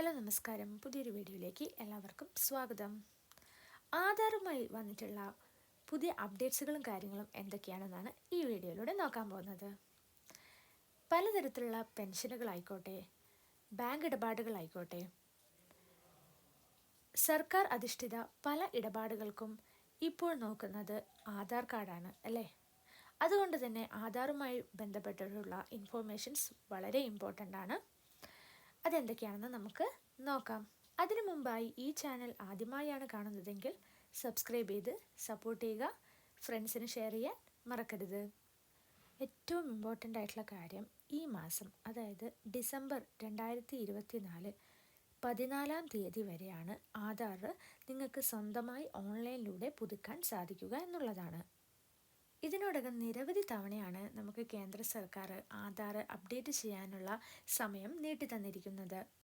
Hello നമസ്കാരം. പുതിയൊരു വീഡിയോയിലേക്ക് എല്ലാവർക്കും സ്വാഗതം. ആധാറുമായി വന്നിട്ടുള്ള പുതിയ അപ്ഡേറ്റ്സുകളും കാര്യങ്ങളും എന്തൊക്കെയാണെന്നാണ് ഈ വീഡിയോയിലൂടെ നോക്കാൻ പോകുന്നത്. പലതരത്തിലുള്ള പെൻഷനുകളായിക്കോട്ടെ ബാങ്ക് ഇടപാടുകളായിക്കോട്ടെ സർക്കാർ അധിഷ്ഠിത പല ഇടപാടുകൾക്കും ഇപ്പോൾ നോക്കുന്നത് ആധാർ കാർഡാണ് അല്ലേ? അതുകൊണ്ട് തന്നെ ആധാറുമായി ബന്ധപ്പെട്ടിട്ടുള്ള ഇൻഫോർമേഷൻസ് വളരെ ഇമ്പോർട്ടന്റ് ആണ്. അതെന്തൊക്കെയാണെന്ന് നമുക്ക് നോക്കാം. അതിനു മുമ്പായി ഈ ചാനൽ ആദ്യമായാണ് കാണുന്നതെങ്കിൽ സബ്സ്ക്രൈബ് ചെയ്ത് സപ്പോർട്ട് ചെയ്യുക. ഫ്രണ്ട്സിന് ഷെയർ ചെയ്യാൻ മറക്കരുത്. ഏറ്റവും ഇമ്പോർട്ടന്റ് ആയിട്ടുള്ള കാര്യം ഈ മാസം അതായത് ഡിസംബർ രണ്ടായിരത്തി ഇരുപത്തി നാല് പതിനാലാം തീയതി വരെയാണ് ആധാർ നിങ്ങൾക്ക് സ്വന്തമായി ഓൺലൈനിലൂടെ പുതുക്കാൻ സാധിക്കുക എന്നുള്ളതാണ്. ഇതിനോടകം നിരവധി തവണയാണ് നമുക്ക് കേന്ദ്ര സർക്കാർ ആധാർ അപ്ഡേറ്റ് ചെയ്യാനുള്ള സമയം നീട്ടി തന്നിരിക്കുന്നത്.